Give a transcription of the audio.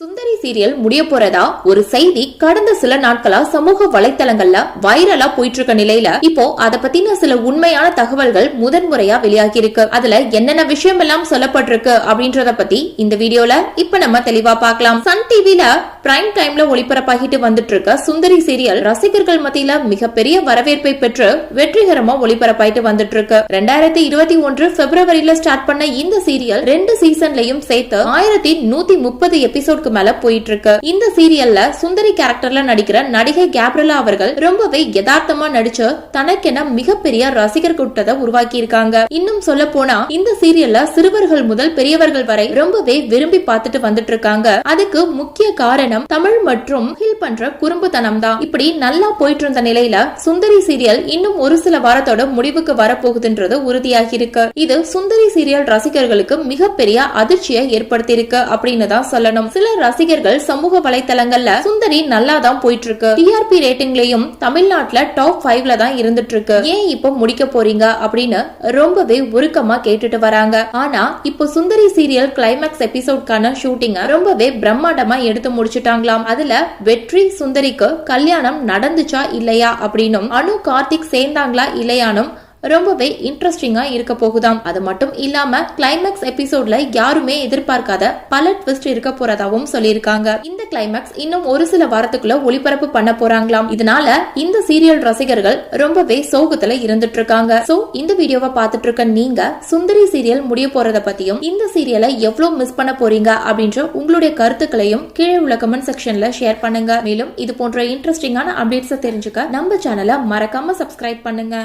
சுந்தரி serial முடிய போறதா ஒரு செய்தி கடந்த சில நாட்களா சமூக வலைத்தளங்கள்ல வைரலா போயிட்டு இருக்க நிலையில இப்போ அத பத்தின சில உண்மையான தகவல்கள் முதன்முறையா வெளியாகி இருக்கு அதுல என்னென்ன விஷயம் எல்லாம் சொல்லப்பட்டிருக்கு அப்படின்றத பத்தி இந்த வீடியோல இப்ப நம்ம தெளிவா பார்க்கலாம். சன் டிவில பிரைம் டைம்ல ஒளிபரப்பாகிட்டு வந்துட்டு இருக்க சுந்தரி சீரியல் ரசிகர்கள் மத்தியில மிகப்பெரிய வரவேற்பை பெற்று வெற்றிகரமா ஒளிபரப்பாயிட்டு வந்துட்டு இருக்கு ரெண்டாயிரத்தி இருபத்தி ஒன்று பிப்ரவரியில ஸ்டார்ட் பண்ண இந்த சீரியல் ரெண்டு சீசன்லயும் சேர்த்து ஆயிரத்தி நூத்தி முப்பது எபிசோட்க்கு மேல போயிட்டு இருக்கு இந்த சீரியல்ல சுந்தரி கேரக்டர்ல நடிக்கிற நடிகை கேப்ரலா அவர்கள் ரொம்பவே யதார்த்தமா நடிச்சு தனக்கென மிகப்பெரிய ரசிகர் கூட்டத்தை உருவாக்கி இருக்காங்க இன்னும் சொல்ல போனா இந்த சீரியல்ல சிறுவர்கள் முதல் பெரியவர்கள் வரை ரொம்பவே விரும்பி பார்த்துட்டு வந்துட்டு இருக்காங்க அதுக்கு முக்கிய காரணம் தமிழ் மற்றும் ஹில் பண்ற குறும்புத்தனம் தான் இப்படி நல்லா போயிட்டு இருந்த நிலையில சுந்தரி சீரியல் இன்னும் ஒரு சில வாரத்தோட முடிவுக்கு வரப்போகுதுன்றது உறுதியாகி இருக்கு இது சுந்தரி சீரியல் ரசிகர்களுக்கு மிகப்பெரிய அதிர்ச்சியை ஏற்படுத்தி இருக்கு அப்படின்னு தான் சொல்லணும். சில ரசிகர்கள் சமூக வலைத்தளங்கள்ல சுந்தரி நல்லா தான் போயிட்டு இருக்கு டிஆர்பி ரேட்டிங்லயும் தமிழ்நாட்டுல டாப் ஃபைவ்ல தான் இருந்துட்டு இருக்கு ஏன் இப்போ முடிக்க போறீங்க அப்படின்னு ரொம்பவே உருக்கமா கேட்டுட்டு வராங்க. ஆனா இப்போ சுந்தரி சீரியல் கிளைமேக்ஸ் எபிசோட்கான ஷூட்டிங்க ரொம்பவே பிரம்மாண்டமா எடுத்து முடிச்சிட்டாங்களாம் அதுல வெற்றி சுந்தரிக்கு கல்யாணம் நடந்துச்சா இல்லையா அப்படின்னும். அனு கார்த்திக் சேர்ந்தாங்களா இல்லையானும் ரொம்பவே இன்ட்ரெஸ்டிங்கா இருக்க போகுதாம். அது மட்டும் இல்லாம கிளைமேக்ஸ் எபிசோட்ல யாருமே எதிர்பார்க்காத பல ட்விஸ்ட் இருக்க போறதாவும் சொல்லியிருக்காங்க. இந்த கிளைமேக்ஸ் இன்னும் ஒரு சில வாரத்துக்குள்ள ஒளிபரப்பு பண்ண போறாங்களாம். இதனால இந்த சீரியல் ரசிகர்கள் ரொம்பவே சோகத்துல இருந்துட்டு இருக்காங்க சோ இந்த வீடியோவை பார்த்துட்டு இருக்க நீங்க சுந்தரி சீரியல் முடிய போறத பத்தியும் இந்த சீரியலை எவ்வளவு மிஸ் பண்ண போறீங்க அப்படின்ற உங்களுடைய கருத்துக்களையும் கீழே உள்ள கமெண்ட் செக்ஷன்ல ஷேர் பண்ணுங்க. மேலும் இது போன்ற இன்ட்ரெஸ்டிங்கான அப்டேட்ஸ் தெரிஞ்சுக்க நம்ம சேனலை மறக்காம சப்ஸ்கிரைப் பண்ணுங்க.